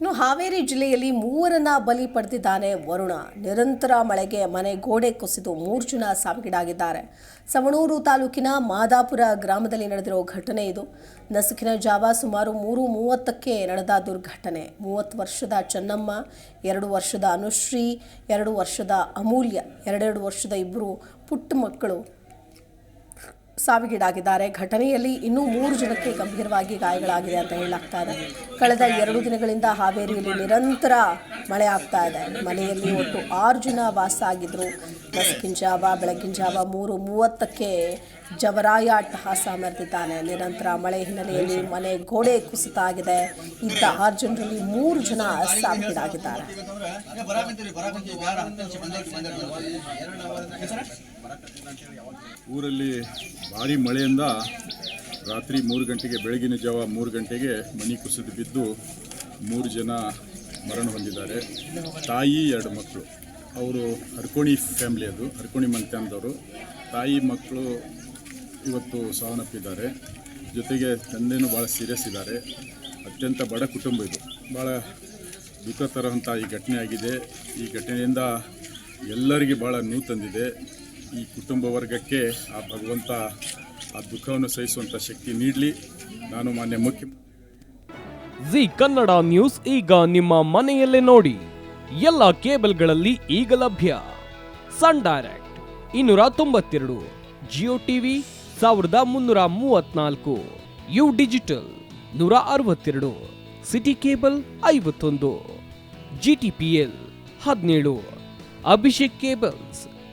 ಇನ್ನು ಹಾವೇರಿ ಜಿಲ್ಲೆಯಲ್ಲಿ ಮೂವರನ್ನ ಬಲಿ ಪಡೆದಿದ್ದಾನೆ ವರುಣ. ನಿರಂತರ ಮಳೆಗೆ ಮನೆ ಗೋಡೆ ಕುಸಿದು ಮೂರು ಜನ ಸಾವಿಗೀಡಾಗಿದ್ದಾರೆ. ಸವಣೂರು ತಾಲೂಕಿನ ಮಾದಾಪುರ ಗ್ರಾಮದಲ್ಲಿ ನಡೆದಿರೋ ಘಟನೆ ಇದು. ನಸುಕಿನ ಜಾವ ಸುಮಾರು ಮೂರು ಮೂವತ್ತಕ್ಕೆ ನಡೆದ ದುರ್ಘಟನೆ. ಮೂವತ್ತು ವರ್ಷದ ಚೆನ್ನಮ್ಮ, ಎರಡು ವರ್ಷದ ಅನುಶ್ರೀ, ಎರಡು ವರ್ಷದ ಅಮೂಲ್ಯ, ಎರಡೆರಡು ವರ್ಷದ ಇಬ್ಬರು ಪುಟ್ಟ ಮಕ್ಕಳು ಸಾವಿಗೀಡಾಗಿದ್ದಾರೆ. ಘಟನೆಯಲ್ಲಿ ಇನ್ನೂ ಮೂರು ಜನಕ್ಕೆ ಗಂಭೀರವಾಗಿ ಗಾಯಗಳಾಗಿದೆ ಅಂತ ಹೇಳಲಾಗ್ತಾ ಇದೆ. ಕಳೆದ ಎರಡು ದಿನಗಳಿಂದ ಹಾವೇರಿಯಲ್ಲಿ ನಿರಂತರ ಮಳೆ ಆಗ್ತಾ ಇದೆ. ಮನೆಯಲ್ಲಿ ಒಟ್ಟು ಆರು ಜನ ವಾಸ ಆಗಿದ್ರು. ಬೆಳಗಿನ ಜಾವ ಬೆಳಗಿನ ಜಾವ ಮೂರು ಮೂವತ್ತಕ್ಕೆ ಜವರಾಯ ಅಟ್ಟಹಾಸ ಮೆರೆದಿದ್ದಾನೆ ನಿರಂತರ ಮಳೆ ಹಿನ್ನೆಲೆಯಲ್ಲಿ ಮನೆ ಗೋಡೆ ಕುಸಿತ ಆಗಿದೆ. ಇದ್ದ ಆರು ಜನರಲ್ಲಿ ಮೂರು ಜನ ಸಾವಿಗೀಡಾಗಿದ್ದಾರೆ. ಊರಲ್ಲಿ ಭಾರಿ ಮಳೆಯಿಂದ ರಾತ್ರಿ ಮೂರು ಗಂಟೆಗೆ, ಬೆಳಗಿನ ಜಾವ ಮೂರು ಗಂಟೆಗೆ ಮನೆ ಕುಸಿದು ಬಿದ್ದು ಮೂರು ಜನ ಮರಣ ಹೊಂದಿದ್ದಾರೆ. ತಾಯಿ ಎರಡು ಮಕ್ಕಳು. ಅವರು ಹರ್ಕೋಣಿ ಫ್ಯಾಮಿಲಿ ಅದು, ಹರ್ಕೋಣಿ ಮಂತ್ಯಂದವರು ತಾಯಿ ಮಕ್ಕಳು ಇವತ್ತು ಸಾವನ್ನಪ್ಪಿದ್ದಾರೆ. ಜೊತೆಗೆ ತಂದೆಯೂ ಭಾಳ ಸೀರಿಯಸ್ ಇದ್ದಾರೆ. ಅತ್ಯಂತ ಬಡ ಕುಟುಂಬ ಇದು. ಭಾಳ ದುಃಖ ತರುವಂಥ ಈ ಘಟನೆ ಆಗಿದೆ. ಈ ಘಟನೆಯಿಂದ ಎಲ್ಲರಿಗೆ ಭಾಳ ನೋವು ತಂದಿದೆ. ಈ ಕುಟುಂಬ ವರ್ಗಕ್ಕೆ ಆ ಭಗವಂತ ಆ ದುಃಖವನ್ನು ಸಹಿಸುವಂತ ಶಕ್ತಿ ನೀಡಲಿ. ನಾನು ಮಾನ್ಯ ಮುಖ್ಯ ಜಿ ಕನ್ನಡ ನ್ಯೂಸ್ ಈಗ ನಿಮ್ಮ ಮನೆಯಲ್ಲೇ ನೋಡಿ. ಎಲ್ಲ ಕೇಬಲ್ಗಳಲ್ಲಿ ಈಗ ಲಭ್ಯ. ಸನ್ ಡೈರೆಕ್ಟ್ ಇನ್ನೂರ ತೊಂಬತ್ತೆರಡು, ಜಿಯೋ ಟಿವಿ ಸಾವಿರದ ಮುನ್ನೂರ ಮೂವತ್ನಾಲ್ಕು, ಯು ಡಿಜಿಟಲ್ ನೂರ ಅರವತ್ತೆರಡು, ಸಿಟಿ ಕೇಬಲ್ ಐವತ್ತೊಂದು, ಜಿ ಟಿ ಪಿ ಎಲ್ ಹದಿನೇಳು, ಅಭಿಷೇಕ್ ಕೇಬಲ್ಸ್